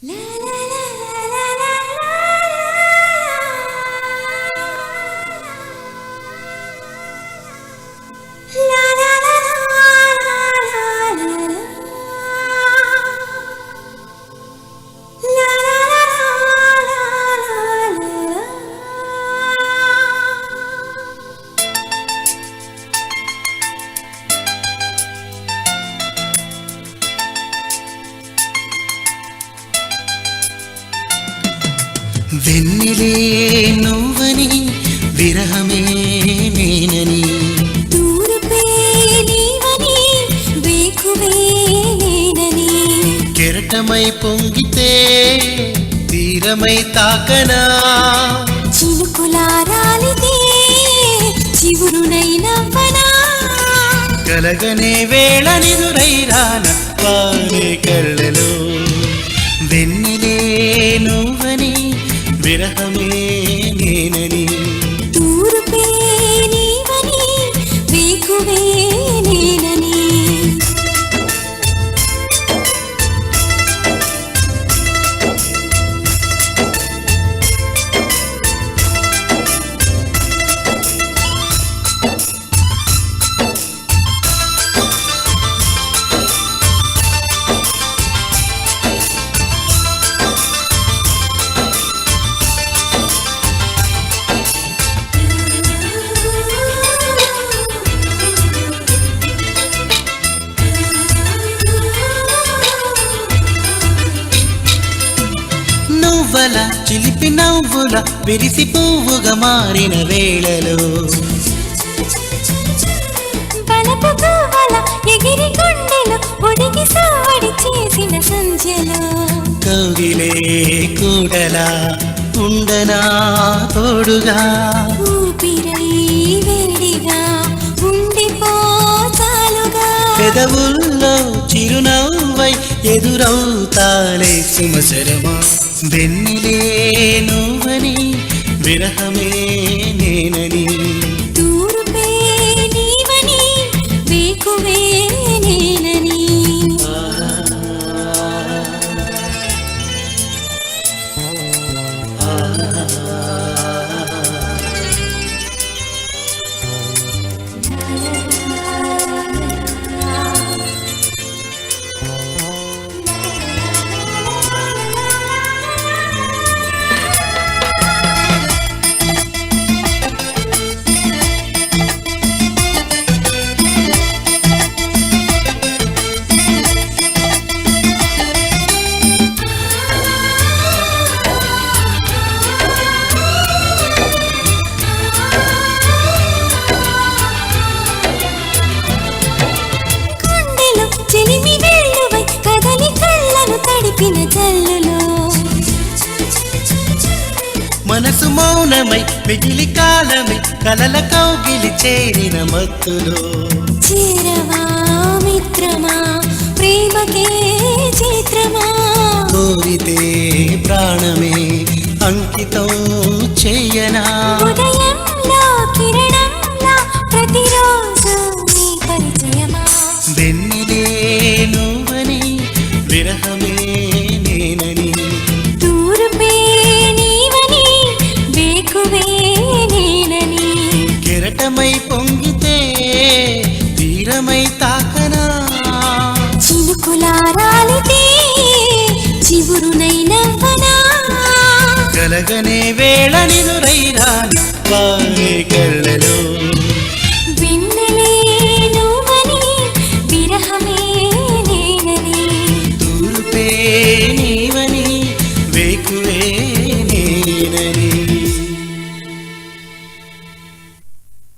La వెన్నెలే నువ్వని విరహమే నేనని. కెరటమై పొంగితే తీరమై తాకనా? చినుకులారాలితే చివురునై నవ్వనా? కలగనే వేళ నిదురైరాన వారే కళ్ళలో నువ్వల చిలిపి నవ్వుల విరిసి పువ్వుగా మారిన వేళలో. కౌగిలే కూడలా ఉండనా తోడుగా. ఊపిరై వేడిగా ఉండిపో చాలుగా. పెదవుల్లో చిరునవ్వై ఎదురవుతాలే సుమసరమా వెన్నెలే నువ్వని విరహమే నేనని మనసు మౌనమై మిగిలి కాలమై కలల కౌగిలి చేరిన మత్తులో. చేరవా మిత్రమా? ప్రేమకే చిత్రమా? కోరితే ప్రాణమే అంకితం ఉదయంలో కిరణంలా ప్రతిరోజు నీ పరిచయమా? వెన్నెలే నువ్వని విరహమే కెరటమై పొంగితే తీరమై తాకనా? చినుకులారాలితే చివురునై నవ్వనా కలగనే వేళ నిదురైరాని వారే కళ్ళలో